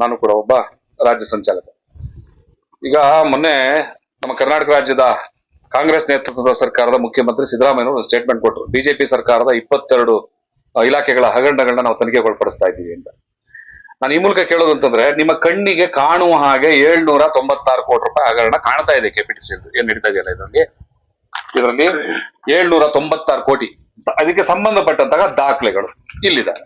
ನಾನು ಕೂಡ ಒಬ್ಬ ರಾಜ್ಯ ಸಂಚಾಲಕ. ಈಗ ಮೊನ್ನೆ ನಮ್ಮ ಕರ್ನಾಟಕ ರಾಜ್ಯದ ಕಾಂಗ್ರೆಸ್ ನೇತೃತ್ವದ ಸರ್ಕಾರದ ಮುಖ್ಯಮಂತ್ರಿ ಸಿದ್ದರಾಮಯ್ಯ ಒಂದು ಸ್ಟೇಟ್ಮೆಂಟ್ ಕೊಟ್ಟರು. ಬಿಜೆಪಿ ಸರ್ಕಾರದ ಇಪ್ಪತ್ತೆರಡು ಇಲಾಖೆಗಳ ಹಗರಣಗಳನ್ನ ನಾವು ತನಿಖೆಗೊಳಪಡಿಸ್ತಾ ಇದ್ದೀವಿ ಅಂತ. ನಾನು ಈ ಮೂಲಕ ಕೇಳೋದು ಅಂತಂದ್ರೆ, ನಿಮ್ಮ ಕಣ್ಣಿಗೆ ಕಾಣುವ ಹಾಗೆ ಏಳ್ನೂರ ತೊಂಬತ್ತಾರು ಕೋಟಿ ರೂಪಾಯಿ ಹಗರಣ ಕಾಣ್ತಾ ಇದೆ ಕೆಪಿಟಿಸಿ ಏನ್ ನಡೀತಾ ಇದೆಯಲ್ಲ ಇದರಲ್ಲಿ? ಇದರಲ್ಲಿ ಏಳ್ನೂರ ತೊಂಬತ್ತಾರು ಕೋಟಿ ಅದಕ್ಕೆ ಸಂಬಂಧಪಟ್ಟಂತಹ ದಾಖಲೆಗಳು ಇಲ್ಲಿದ್ದಾರೆ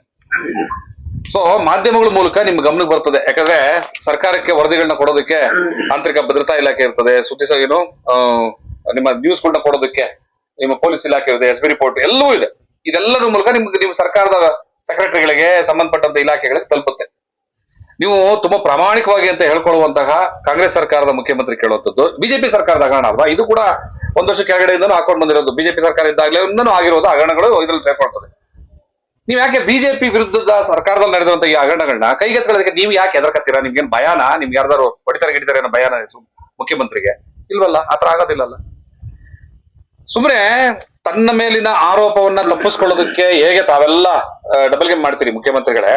ಸೊ ಮಾಧ್ಯಮಗಳ ಮೂಲಕ ನಿಮ್ ಗಮನಕ್ಕೆ ಬರ್ತದೆ. ಯಾಕಂದ್ರೆ ಸರ್ಕಾರಕ್ಕೆ ವರದಿಗಳನ್ನ ಕೊಡೋದಕ್ಕೆ ಆಂತರಿಕ ಭದ್ರತಾ ಇಲಾಖೆ ಇರ್ತದೆ. ಸುದ್ದಿ ಏನು ನಿಮ್ಮ ನ್ಯೂಸ್ಗಳನ್ನ ಕೊಡೋದಕ್ಕೆ, ನಿಮ್ಮ ಪೊಲೀಸ್ ಇಲಾಖೆ ಇದೆ ಎಸ್ ಬಿ ರಿಪೋರ್ಟ್ ಎಲ್ಲವೂ ಇದೆ. ಇದೆಲ್ಲದ ಮೂಲಕ ನಿಮ್ಗೆ, ನಿಮ್ಮ ಸರ್ಕಾರದ ಸೆಕ್ರೆಟರಿಗಳಿಗೆ ಸಂಬಂಧಪಟ್ಟಂತ ಇಲಾಖೆಗಳಿಗೆ ತಲುಪುತ್ತೆ. ನೀವು ತುಂಬಾ ಪ್ರಾಮಾಣಿಕವಾಗಿ ಅಂತ ಹೇಳ್ಕೊಳ್ಳುವಂತಹ ಕಾಂಗ್ರೆಸ್ ಸರ್ಕಾರದ ಮುಖ್ಯಮಂತ್ರಿ ಕೇಳುವಂಥದ್ದು. ಬಿಜೆಪಿ ಸರ್ಕಾರದ ಹಗರಣ ಅಲ್ವಾ? ಇದು ಕೂಡ ಒಂದ್ ವರ್ಷ ಕೆಳಗಡೆಯಿಂದನೂ ಹಾಕೊಂಡು ಬಂದಿರೋದು. ಬಿಜೆಪಿ ಸರ್ಕಾರ ಇದ್ದಾಗಲೇ ಆಗಿರೋದು ಹಗರಣಗಳು ಇದ್ರಲ್ಲಿ ಸೇರ್ಕೊಳ್ತದೆ. ನೀವ್ ಯಾಕೆ ಬಿಜೆಪಿ ವಿರುದ್ಧದ ಸರ್ಕಾರದಲ್ಲಿ ನಡೆದಂತ ಈ ಹಗರಣಗಳನ್ನ ಕೈಗೆತ್ಕೊಳ್ಳೋದಕ್ಕೆ ನೀವು ಯಾಕೆ ಹೆದರ್ಕತ್ತೀರಾ? ನಿಮ್ಗೇನ್ ಭಯಾನ? ನಿಮ್ಗೆ ಯಾರ್ದಾರು ಹೊಡಿತಾರೆ ಗಿಡಿತಾರೆ ಅನ್ನೋ ಭಯಾನ ಮುಖ್ಯಮಂತ್ರಿಗೆ. ಇಲ್ವಲ್ಲ? ಆತರ ಆಗೋದಿಲ್ಲಲ್ಲ. ಸುಮ್ನೆ ತನ್ನ ಮೇಲಿನ ಆರೋಪವನ್ನ ತಪ್ಪಿಸ್ಕೊಳ್ಳೋದಕ್ಕೆ ಹೇಗೆ ತಾವೆಲ್ಲ ಡಬಲ್ ಗೇಮ್ ಮಾಡ್ತೀರಿ ಮುಖ್ಯಮಂತ್ರಿಗಳೇ?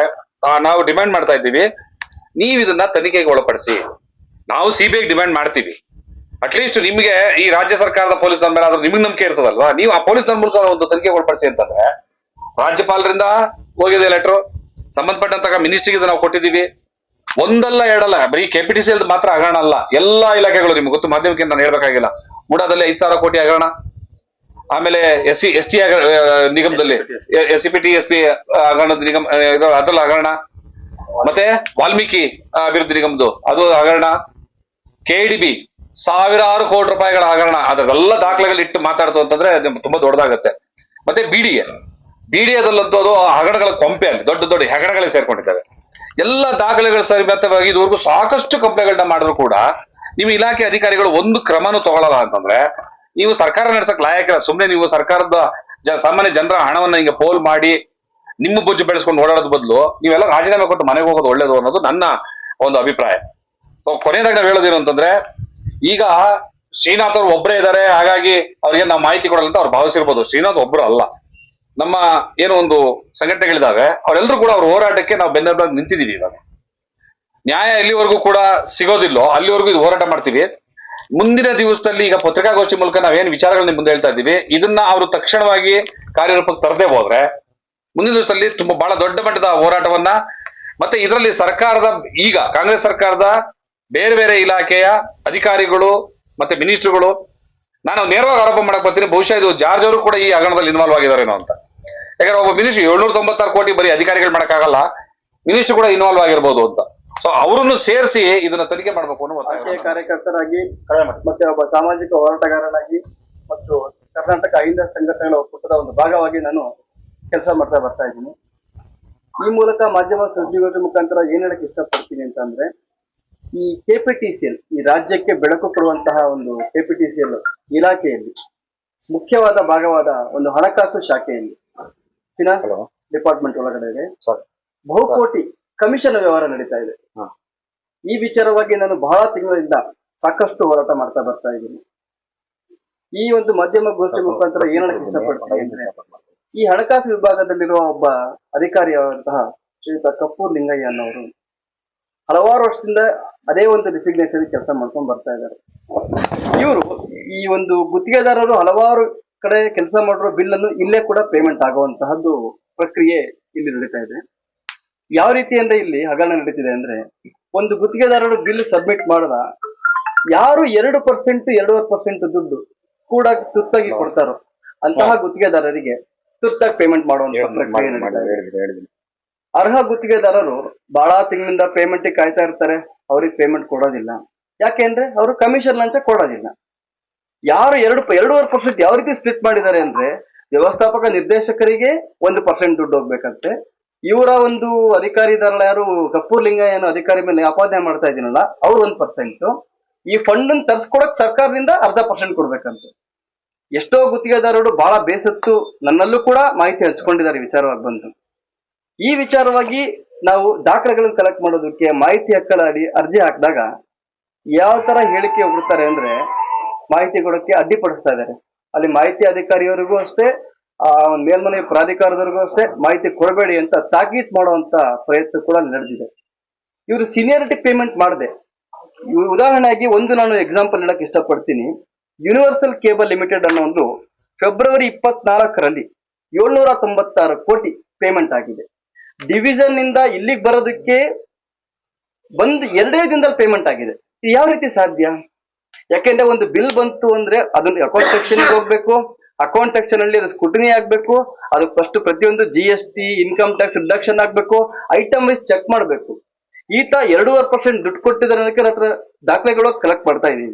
ನಾವು ಡಿಮ್ಯಾಂಡ್ ಮಾಡ್ತಾ ಇದ್ದೀವಿ. ನೀವ್ ಇದನ್ನ ತನಿಖೆಗೆ ಒಳಪಡಿಸಿ. ನಾವು ಸಿಬಿಐ ಡಿಮ್ಯಾಂಡ್ ಮಾಡ್ತೀವಿ. ಅಟ್ಲೀಸ್ಟ್ ನಿಮ್ಗೆ ಈ ರಾಜ್ಯ ಸರ್ಕಾರದ ಪೊಲೀಸ್ ಮೇಲೆ ಆದ್ರೂ ನಿಮ್ಗೆ ನಂಬಿಕೆ ಇರ್ತದಲ್ವಾ? ನೀವು ಆ ಪೊಲೀಸ್ ಮೂಲಕ ಒಂದು ತನಿಖೆ ಒಳಪಡಿಸಿ ಅಂತಂದ್ರೆ ರಾಜ್ಯಪಾಲರಿಂದ ಹೋಗಿದೆ ಲೆಟರ್ ಸಂಬಂಧಪಟ್ಟಂತಹ ಮಿನಿಸ್ಟ್ರಿಗೆ ನಾವು ಕೊಟ್ಟಿದ್ದೀವಿ. ಒಂದಲ್ಲ ಎರಡಲ್ಲ, ಬರೀ ಕೆಪಿಟಿಸಿ ಮಾತ್ರ ಹಗರಣ ಅಲ್ಲ. ಎಲ್ಲಾ ಇಲಾಖೆಗಳು ನಿಮ್ಗೆ ಗೊತ್ತು ಮಾಧ್ಯಮಕ್ಕೆ ನಾನು ಹೇಳ್ಬೇಕಾಗಿಲ್ಲ. ಮೂಡಾದಲ್ಲಿ ಐದ್ ಸಾವಿರ ಕೋಟಿ ಹಗರಣ. ಆಮೇಲೆ ಎಸ್ ಸಿ, ಎಸ್ ಟಿ ನಿಗಮದಲ್ಲಿ, S C P, T S P ಹಗರಣದ ನಿಗಮ ಅದ್ರಲ್ಲಿ ಹಗರಣ. ಮತ್ತೆ ವಾಲ್ಮೀಕಿ ಅಭಿವೃದ್ಧಿ ನಿಗಮದು ಅದು ಹಗರಣ. ಕೆ ಡಿ ಬಿ ಸಾವಿರಾರು ಕೋಟಿ ರೂಪಾಯಿಗಳ ಹಗರಣ. ಅದರೆಲ್ಲ ದಾಖಲೆಗಳು ಇಟ್ಟು ಮಾತಾಡ್ತು ಅಂತಂದ್ರೆ ತುಂಬಾ ದೊಡ್ಡದಾಗತ್ತೆ. ಮತ್ತೆ ಬಿಡಿಎ ಬಿಡಿಎದಲ್ಲಂತೂ ಅದು ಹಗಡಗಳ ಕೊಂಪೆ ಅಲ್ಲಿ, ದೊಡ್ಡ ದೊಡ್ಡ ಹೆಗಣಗಳೇ ಸೇರ್ಕೊಂಡಿದ್ದಾವೆ. ಎಲ್ಲ ದಾಖಲೆಗಳು ಸರಿಬದ್ಧವಾಗಿ ಇದುವರೆಗೂ ಸಾಕಷ್ಟು ಕಂಪ್ಲೇಂಟ್ಗಳನ್ನ ಮಾಡಿದ್ರು ಕೂಡ ನೀವು ಇಲಾಖೆ ಅಧಿಕಾರಿಗಳು ಒಂದು ಕ್ರಮನೂ ತಗೊಳ್ಳಲ್ಲ ಅಂತಂದ್ರೆ ನೀವು ಸರ್ಕಾರ ನಡೆಸಕ್ ಲಾಯಕಿಲ್ಲ ಸುಮ್ಮನೆ ನೀವು ಸರ್ಕಾರದ ಸಾಮಾನ್ಯ ಜನರ ಹಣವನ್ನ ಹಿಂಗೆ ಪೋಲ್ ಮಾಡಿ ನಿಮ್ಮ ಬೊಜ್ಜು ಬೆಳೆಸ್ಕೊಂಡು ಓಡಾಡೋದ್ ಬದಲು ನೀವೆಲ್ಲ ರಾಜೀನಾಮೆ ಕೊಟ್ಟು ಮನೆಗೆ ಹೋಗೋದು ಒಳ್ಳೇದು ಅನ್ನೋದು ನನ್ನ ಒಂದು ಅಭಿಪ್ರಾಯ. ಸೊ, ಕೊನೆಯದಾಗಿ ನಾವು ಹೇಳೋದೇನು ಅಂತಂದ್ರೆ ಈಗ ಶ್ರೀನಾಥ್ ಅವ್ರು ಒಬ್ಬರೇ ಇದ್ದಾರೆ ಹಾಗಾಗಿ ಅವ್ರಿಗೆ ನಾವು ಮಾಹಿತಿ ಕೊಡಲ್ಲ ಅಂತ ಅವ್ರು ಭಾವಿಸಿರ್ಬೋದು. ಶ್ರೀನಾಥ್ ಒಬ್ರು ಅಲ್ಲ. ನಮ್ಮ ಏನು ಒಂದು ಸಂಘಟನೆಗಳಿದಾವೆ ಅವರೆಲ್ಲರೂ ಕೂಡ ಅವ್ರ ಹೋರಾಟಕ್ಕೆ ನಾವು ಬೆನ್ನೆಲುಬಾಗಿ ನಿಂತಿದ್ದೀವಿ ಇವಾಗ. ನ್ಯಾಯ ಎಲ್ಲಿವರೆಗೂ ಕೂಡ ಸಿಗೋದಿಲ್ಲೋ, ಅಲ್ಲಿವರೆಗೂ ಇದು ಹೋರಾಟ ಮಾಡ್ತೀವಿ. ಮುಂದಿನ ದಿವಸದಲ್ಲಿ ಈಗ ಪತ್ರಿಕಾಗೋಷ್ಠಿ ಮೂಲಕ ನಾವೇನು ವಿಚಾರಗಳನ್ನ ಮುಂದೆ ಹೇಳ್ತಾ ಇದ್ದೀವಿ, ಇದನ್ನ ಅವರು ತಕ್ಷಣವಾಗಿ ಕಾರ್ಯರೂಪಕ್ಕೆ ತರದೇ ಹೋದ್ರೆ, ಮುಂದಿನ ದಿವಸದಲ್ಲಿ ತುಂಬಾ ಬಹಳ ದೊಡ್ಡ ಮಟ್ಟದ ಹೋರಾಟವನ್ನ, ಮತ್ತೆ ಇದರಲ್ಲಿ ಸರ್ಕಾರದ ಈಗ ಕಾಂಗ್ರೆಸ್ ಸರ್ಕಾರದ ಬೇರೆ ಬೇರೆ ಇಲಾಖೆಯ ಅಧಿಕಾರಿಗಳು ಮತ್ತೆ ಮಿನಿಸ್ಟ್ರುಗಳು, ನಾನು ನೇರವಾಗಿ ಆರೋಪ ಮಾಡಕ್ ಬರ್ತೀನಿ, ಬಹುಶಃ ಇದು ಜಾರ್ಜ್ ಅವರು ಕೂಡ ಈ ಹಗರಣದಲ್ಲಿ ಇನ್ವಾಲ್ವ್ ಆಗಿದಾರೇನೋ ಅಂತ. ಯಾಕಂದ್ರೆ ಒಬ್ಬ ಮಿನಿಸ್ಟ್ರಿ ಏಳ್ನೂರ ತೊಂಬತ್ತಾರು ಕೋಟಿ ಬರೀ ಅಧಿಕಾರಿಗಳು ಮಾಡಕ್ಕಾಗಲ್ಲ ಮಿನಿಸ್ಟ್ರು ಕೂಡ ಇನ್ವಾಲ್ವ್ ಆಗಿರ್ಬೋದು ಅಂತ. ಸೊ ಅವರನ್ನು ಸೇರಿಸಿ ಇದನ್ನ ತನಿಖೆ ಮಾಡಬೇಕು ಅನ್ನೋ ಕಾರ್ಯಕರ್ತರಾಗಿ ಮತ್ತೆ ಒಬ್ಬ ಸಾಮಾಜಿಕ ಹೋರಾಟಗಾರನಾಗಿ ಮತ್ತು ಕರ್ನಾಟಕ ಅಹಿಂದ ಸಂಘಟನೆಗಳ ಒಕ್ಕೂಟದ ಒಂದು ಭಾಗವಾಗಿ ನಾನು ಕೆಲಸ ಮಾಡ್ತಾ ಬರ್ತಾ ಇದ್ದೀನಿ. ಈ ಮೂಲಕ ಮಾಧ್ಯಮ ಸುದ್ದಿಗೋಷ್ಠಿ ಮುಖಾಂತರ ಏನ್ ಹೇಳಕ್ ಇಷ್ಟಪಡ್ತೀನಿ ಅಂತಂದ್ರೆ ಈ ಕೆಪಿಟಿಸಿಎಲ್ ಈ ರಾಜ್ಯಕ್ಕೆ ಬೆಳಕು ಕೊಡುವಂತಹ ಒಂದು ಕೆಪಿಟಿಸಿಎಲ್ ಇಲಾಖೆಯಲ್ಲಿ ಮುಖ್ಯವಾದ ಭಾಗವಾದ ಒಂದು ಹಣಕಾಸು ಶಾಖೆಯಲ್ಲಿ ಫಿನಾನ್ಸ್ Hello. ಡಿಪಾರ್ಟ್ಮೆಂಟ್ ಒಳಗಡೆ ಇದೆ. ಬಹುಕೋಟಿ ಕಮಿಷನ್ ವ್ಯವಹಾರ ನಡೀತಾ ಇದೆ ಹಾ. ಈ ವಿಚಾರವಾಗಿ ನಾನು ಬಹಳ ತಿಂಗಳಿಂದ ಸಾಕಷ್ಟು ಹೋರಾಟ ಮಾಡ್ತಾ ಬರ್ತಾ ಇದ್ದೀನಿ ಈ ಒಂದು ಮಾಧ್ಯಮ ಗೋಷ್ಠಿ ಮುಖಾಂತರ ಏನ್ ಹೇಳಕ್ ಇಷ್ಟಪಡ್ತೀನಿ ಅಂದ್ರೆ ಈ ಹಣಕಾಸು ವಿಭಾಗದಲ್ಲಿರುವ ಒಬ್ಬ ಅಧಿಕಾರಿಯಾದಂತಹ ಶ್ರೀಯುತ ಕಪೂರ್ ಲಿಂಗಯ್ಯ ಅನ್ನೋರು ಹಲವಾರು ವರ್ಷದಿಂದ ಅದೇ ಒಂದು ಡಿಸಿಗ್ನೇಷನ್ ಕೆಲಸ ಮಾಡ್ಕೊಂಡು ಬರ್ತಾ ಇದ್ದಾರೆ ಇವರು ಈ ಒಂದು ಗುತ್ತಿಗೆದಾರರು ಹಲವಾರು ಕಡೆ ಕೆಲಸ ಮಾಡಿರೋ ಬಿಲ್ ಅನ್ನು ಇಲ್ಲೇ ಕೂಡ ಪೇಮೆಂಟ್ ಆಗುವಂತಹದ್ದು ಪ್ರಕ್ರಿಯೆ ಇಲ್ಲಿ ನಡೀತಾ ಇದೆ. ಯಾವ ರೀತಿ ಅಂದ್ರೆ ಇಲ್ಲಿ ಹಗರಣ ನಡೀತಿದೆ ಅಂದ್ರೆ ಒಂದು ಗುತ್ತಿಗೆದಾರರು ಬಿಲ್ ಸಬ್ಮಿಟ್ ಮಾಡದ ಯಾರು ಎರಡು ಪರ್ಸೆಂಟ್ ಎರಡೂವರೆ ಪರ್ಸೆಂಟ್ ದುಡ್ಡು ಕೂಡ ತುರ್ತಾಗಿ ಕೊಡ್ತಾರೋ ಅಂತಹ ಗುತ್ತಿಗೆದಾರರಿಗೆ ತುರ್ತಾಗಿ ಪೇಮೆಂಟ್ ಮಾಡುವಂತಹ ಪ್ರಕ್ರಿಯೆ ನಡೀತಾ ಇದೆ. ಅರ್ಹ ಗುತ್ತಿಗೆದಾರರು ಬಹಳ ತಿಂಗಳಿಂದ ಪೇಮೆಂಟ್ ಕಾಯ್ತಾ ಇರ್ತಾರೆ ಅವ್ರಿಗೆ ಪೇಮೆಂಟ್ ಕೊಡೋದಿಲ್ಲ. ಯಾಕೆಂದ್ರೆ ಅವರು ಕಮಿಷನ್ ಲಂಚ ಕೊಡೋದಿಲ್ಲ. ಯಾರು ಎರಡು ಎರಡೂವರೆ ಪರ್ಸೆಂಟ್ ಯಾವ ರೀತಿ ಸ್ಪ್ಲಿಟ್ ಮಾಡಿದ್ದಾರೆ ಅಂದ್ರೆ ವ್ಯವಸ್ಥಾಪಕ ನಿರ್ದೇಶಕರಿಗೆ ಒಂದು ಪರ್ಸೆಂಟ್ ದುಡ್ಡು ಹೋಗ್ಬೇಕಂತೆ. ಇವರ ಒಂದು ಅಧಿಕಾರಿದಾರಲ್ಲ ಯಾರು? ಕಪ್ಪೂರ್ ಲಿಂಗ ಏನು ಅಧಿಕಾರಿ ಮೇಲೆ ಅಪಾದನೆ ಮಾಡ್ತಾ ಇದೀನಲ್ಲ ಅವ್ರು ಒಂದ್ ಪರ್ಸೆಂಟ್ ಈ ಫಂಡ್ ಅನ್ನು ತರ್ಸ್ಕೊಡಕ್ ಸರ್ಕಾರದಿಂದ ಅರ್ಧ ಪರ್ಸೆಂಟ್ ಕೊಡ್ಬೇಕಂತೆ. ಎಷ್ಟೋ ಗುತ್ತಿಗೆದಾರರು ಬಹಳ ಬೇಸತ್ತು, ನನ್ನಲ್ಲೂ ಕೂಡ ಮಾಹಿತಿ ಹಂಚ್ಕೊಂಡಿದ್ದಾರೆ ವಿಚಾರವಾಗಿ ಬಂದು. ಈ ವಿಚಾರವಾಗಿ ನಾವು ದಾಖಲೆಗಳನ್ನು ಕಲೆಕ್ಟ್ ಮಾಡೋದಕ್ಕೆ ಮಾಹಿತಿ ಹಕ್ಕಳ ಅರ್ಜಿ ಹಾಕಿದಾಗ ಯಾವ ತರ ಹೇಳಿಕೆ ಹೋಗ್ತಾರೆ ಅಂದ್ರೆ ಮಾಹಿತಿ ಕೊಡೋಕೆ ಅಡ್ಡಿಪಡಿಸ್ತಾ ಇದ್ದಾರೆ. ಅಲ್ಲಿ ಮಾಹಿತಿ ಅಧಿಕಾರಿಯವರಿಗೂ ಅಷ್ಟೇ, ಆ ಒಂದು ಮೇಲ್ಮನೆ ಪ್ರಾಧಿಕಾರದವರಿಗೂ ಅಷ್ಟೇ ಮಾಹಿತಿ ಕೊಡಬೇಡಿ ಅಂತ ತಾಕೀತ್ ಮಾಡುವಂತ ಪ್ರಯತ್ನ ಕೂಡ ನಡೆದಿದೆ. ಇವರು ಸೀನಿಯರಿಟಿ ಪೇಮೆಂಟ್ ಮಾಡಿದೆ. ಉದಾಹರಣೆಯಾಗಿ ಒಂದು ನಾನು ಎಕ್ಸಾಂಪಲ್ ಹೇಳಕ್ ಇಷ್ಟಪಡ್ತೀನಿ. ಯೂನಿವರ್ಸಲ್ ಕೇಬಲ್ ಲಿಮಿಟೆಡ್ ಅನ್ನೋ ಒಂದು ಫೆಬ್ರವರಿ ಇಪ್ಪತ್ನಾಲ್ಕರಲ್ಲಿ ಏಳ್ನೂರ ತೊಂಬತ್ತಾರು ಕೋಟಿ ಪೇಮೆಂಟ್ ಆಗಿದೆ. ಡಿವಿಷನ್ನಿಂದ ಇಲ್ಲಿಗೆ ಬರೋದಕ್ಕೆ ಬಂದು ಎರಡೇ ದಿನದಲ್ಲಿ ಪೇಮೆಂಟ್ ಆಗಿದೆ. ಯಾವ ರೀತಿ ಸಾಧ್ಯ? ಯಾಕೆಂದ್ರೆ ಒಂದು ಬಿಲ್ ಬಂತು ಅಂದ್ರೆ ಅದನ್ನ ಅಕೌಂಟ್ ಸೆಕ್ಷನ್ ಹೋಗ್ಬೇಕು. ಅಕೌಂಟ್ ಸೆಕ್ಷನ್ ಅಲ್ಲಿ ಅದು ಸ್ಕುಟಿನಿ ಆಗ್ಬೇಕು. ಅದು ಫಸ್ಟ್ ಪ್ರತಿಯೊಂದು G S T income tax reduction ಆಗ್ಬೇಕು. ಐಟಮ್ ವೈಸ್ ಚೆಕ್ ಮಾಡ್ಬೇಕು. ಈತ ಎರಡೂವರೆ ಪರ್ಸೆಂಟ್ ದುಡ್ಡು ಕೊಟ್ಟಿದ್ದಾರೆ ಅದಕ್ಕೆ ಹತ್ರ ದಾಖಲೆಗಳು ಕಲೆಕ್ಟ್ ಮಾಡ್ತಾ ಇದೀವಿ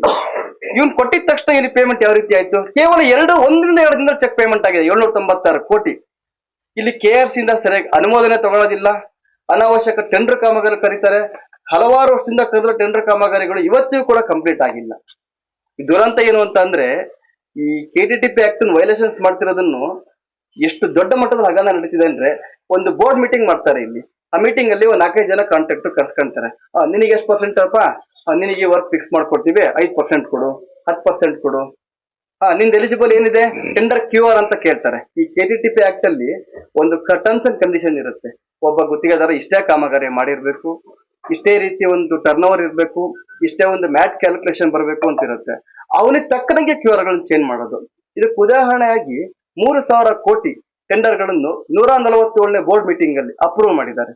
ಇವ್ನ್ ಕೊಟ್ಟಿದ ತಕ್ಷಣ ಇಲ್ಲಿ ಪೇಮೆಂಟ್ ಯಾವ ರೀತಿ ಆಯ್ತು? ಕೇವಲ ಎರಡು, ಒಂದರಿಂದ ಎರಡು ದಿನ ಚೆಕ್ ಪೇಮೆಂಟ್ ಆಗಿದೆ. ಏಳ್ನೂರ ತೊಂಬತ್ತಾರು ಕೋಟಿ. ಇಲ್ಲಿ ಕೆ ಆರ್ ಇಂದ ಸರಿಯಾಗಿ ಅನುಮೋದನೆ ತಗೊಳ್ಳೋದಿಲ್ಲ ಅನಾವಶ್ಯಕ ಟೆಂಡರ್ ಕಾಮಗಾರಿ ಕರೀತಾರೆ. ಹಲವಾರು ವರ್ಷದಿಂದ ಕರೆದ ಟೆಂಡರ್ ಕಾಮಗಾರಿಗಳು ಇವತ್ತಿಗೂ ಕೂಡ ಕಂಪ್ಲೀಟ್ ಆಗಿಲ್ಲ. ಈ ದುರಂತ ಏನು ಅಂತ ಅಂದ್ರೆ, ಈ K T T P act violations ಮಾಡ್ತಿರೋದನ್ನು ಎಷ್ಟು ದೊಡ್ಡ ಮಟ್ಟದ ಹಗರಣ ನಡೀತಿದೆ ಅಂದ್ರೆ, ಒಂದು ಬೋರ್ಡ್ ಮೀಟಿಂಗ್ ಮಾಡ್ತಾರೆ ಇಲ್ಲಿ. ಆ ಮೀಟಿಂಗ್ ಅಲ್ಲಿ ಒಂದು ನಾಲ್ಕೈದು ಜನ ಕಾಂಟ್ರಾಕ್ಟ್ ಕರ್ಸ್ಕೊಂತಾರೆ. ನಿನಗೆ ಎಷ್ಟು ಪರ್ಸೆಂಟ್ ಅಪ್ಪ? ನಿನಗೆ ವರ್ಕ್ ಫಿಕ್ಸ್ ಮಾಡ್ಕೊಡ್ತೀವಿ. ಐದ್ ಪರ್ಸೆಂಟ್ ಕೊಡು, ಹತ್ತು ಪರ್ಸೆಂಟ್ ಕೊಡು. ಹಾ ನಿಂದ ಎಲಿಜಿಬಲ್ ಏನಿದೆ? ಟೆಂಡರ್ ಕ್ಯೂ ಆರ್ ಅಂತ ಕೇಳ್ತಾರೆ. ಈ K T T P act ಅಲ್ಲಿ ಒಂದು ಟರ್ಮ್ಸ್ ಅಂಡ್ ಕಂಡೀಷನ್ ಇರುತ್ತೆ. ಒಬ್ಬ ಗುತ್ತಿಗೆದಾರ ಇಷ್ಟೇ ಕಾಮಗಾರಿ ಮಾಡಿರ್ಬೇಕು. ಇಷ್ಟೇ ರೀತಿ ಒಂದು ಟರ್ನ್ ಓವರ್ ಇರಬೇಕು, ಇಷ್ಟೇ ಒಂದು ಮ್ಯಾಟ್ ಕ್ಯಾಲ್ಕುಲೇಷನ್ ಬರಬೇಕು ಅಂತ ಇರುತ್ತೆ ಅವನಿಗೆ ತಕ್ಕನಂಗೆ ಕ್ಯೂ ಆರ್ಗಳನ್ನು ಚೇಂಜ್ ಮಾಡೋದು. ಇದಕ್ಕೆ ಉದಾಹರಣೆಯಾಗಿ ಮೂರು ಸಾವಿರ ಕೋಟಿ ಟೆಂಡರ್ಗಳನ್ನು ನೂರ ನಲವತ್ತೇಳನೇ ಬೋರ್ಡ್ ಮೀಟಿಂಗ್ ಅಲ್ಲಿ ಅಪ್ರೂವ್ ಮಾಡಿದ್ದಾರೆ.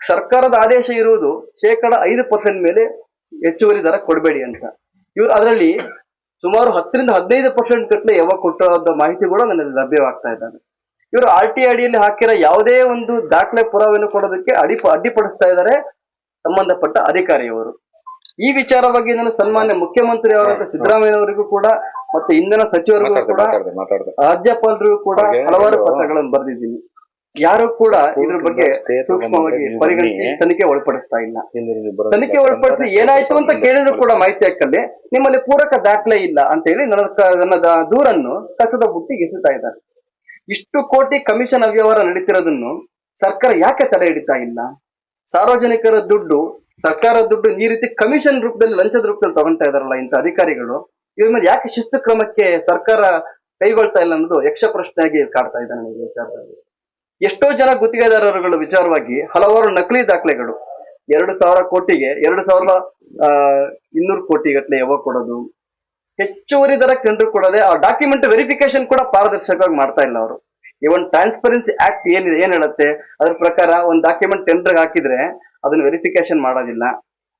ಸರ್ಕಾರದ ಆದೇಶ ಇರುವುದು ಶೇಕಡ ಐದು ಪರ್ಸೆಂಟ್ ಮೇಲೆ ಹೆಚ್ಚುವರಿ ದರ ಕೊಡಬೇಡಿ ಅಂತ. ಇವ್ರು ಅದರಲ್ಲಿ ಸುಮಾರು ಹತ್ತರಿಂದ ಹದಿನೈದು ಪರ್ಸೆಂಟ್ ಗಟ್ಟಲೆ ಯಾವಾಗ ಮಾಹಿತಿ ಕೂಡ ನನಗೆ ಲಭ್ಯವಾಗ್ತಾ ಇದ್ದಾವೆ ಇವರು ಆರ್ ಟಿ ಅಡಿಯಲ್ಲಿ ಹಾಕಿರೋ ಯಾವುದೇ ಒಂದು ದಾಖಲೆ ಪುರಾವೆಯನ್ನು ಕೊಡೋದಕ್ಕೆ ಅಡಿ ಅಡ್ಡಿಪಡಿಸ್ತಾ ಇದ್ದಾರೆ. ಸಂಬಂಧಪಟ್ಟ ಅಧಿಕಾರಿಯವರು. ಈ ವಿಚಾರವಾಗಿ ನಾನು ಸನ್ಮಾನ್ಯ ಮುಖ್ಯಮಂತ್ರಿ ಅವರಂತ ಸಿದ್ದರಾಮಯ್ಯ ಅವರಿಗೂ ಕೂಡ ಮತ್ತೆ ಇಂಧನ ಸಚಿವರಿಗೂ ಕೂಡ ರಾಜ್ಯಪಾಲರಿಗೂ ಕೂಡ ಹಲವಾರು ಪತ್ರಗಳನ್ನು ಬರೆದಿದ್ದೀನಿ. ಯಾರು ಕೂಡ ಇದ್ರ ಬಗ್ಗೆ ಸೂಕ್ಷ್ಮವಾಗಿ ಪರಿಗಣಿಸಿ ತನಿಖೆ ಒಳಪಡಿಸ್ತಾ ಇಲ್ಲ. ತನಿಖೆ ಒಳಪಡಿಸಿ ಏನಾಯ್ತು ಅಂತ ಕೇಳಿದ್ರು ಕೂಡ ಮಾಹಿತಿ ಹಾಕಲ್ಲಿ. ನಿಮ್ಮಲ್ಲಿ ಪೂರಕ ದಾಖಲೆ ಇಲ್ಲ ಅಂತ ಹೇಳಿ ನನ್ನ ನನ್ನ ದೂರನ್ನು ಕಸದ ಬುಟ್ಟಿಗೆ ಎಸುತ್ತಾ ಇದ್ದಾರೆ. ಇಷ್ಟು ಕೋಟಿ ಕಮಿಷನ್ ಅವ್ಯವಹಾರ ನಡೀತಿರೋದನ್ನು ಸರ್ಕಾರ ಯಾಕೆ ತಡೆ ಹಿಡಿತಾ ಇಲ್ಲ? ಸಾರ್ವಜನಿಕರ ದುಡ್ಡು ಸರ್ಕಾರದ ದುಡ್ಡು ಈ ರೀತಿ ಕಮಿಷನ್ ರೂಪದಲ್ಲಿ ಲಂಚದ ರೂಪದಲ್ಲಿ ತಗೊಂತಾ ಇದಾರಲ್ಲ ಇಂಥ ಅಧಿಕಾರಿಗಳು ಇದ್ರ ಮೇಲೆ ಯಾಕೆ ಶಿಸ್ತು ಕ್ರಮಕ್ಕೆ ಸರ್ಕಾರ ಕೈಗೊಳ್ತಾ ಇಲ್ಲ ಅನ್ನೋದು ಯಕ್ಷ ಪ್ರಶ್ನೆಯಾಗಿ ಕಾಡ್ತಾ ಇದೆ ನನಗೆ ವಿಚಾರದಲ್ಲಿ. ಎಷ್ಟೋ ಜನ ಗುತ್ತಿಗೆದಾರರುಗಳ ವಿಚಾರವಾಗಿ ಹಲವಾರು ನಕಲಿ ದಾಖಲೆಗಳು ಎರಡು ಸಾವಿರ ಕೋಟಿಗೆ ಎರಡು ಸಾವಿರದ ಆ, ಇನ್ನೂರು ಕೋಟಿ ಗಟ್ಟಲೆ ಯಾವಾಗ ಕೊಡೋದು ಹೆಚ್ಚುವರಿ ದರ ಕಂಡು ಕೊಡದೆ ಆ ಡಾಕ್ಯುಮೆಂಟ್ ವೆರಿಫಿಕೇಶನ್ ಕೂಡ ಪಾರದರ್ಶಕವಾಗಿ ಮಾಡ್ತಾ ಇಲ್ಲ ಅವರು. ಇವನ್ ಟ್ರಾನ್ಸ್ಪರೆನ್ಸಿ ಆಕ್ಟ್ ಏನ್ ಏನ್ ಹೇಳುತ್ತೆ? ಅದ್ರ ಪ್ರಕಾರ ಒಂದು ಡಾಕ್ಯುಮೆಂಟ್ ಟೆಂಡರ್ ಹಾಕಿದ್ರೆ ಅದನ್ನ ವೆರಿಫಿಕೇಶನ್ ಮಾಡೋದಿಲ್ಲ.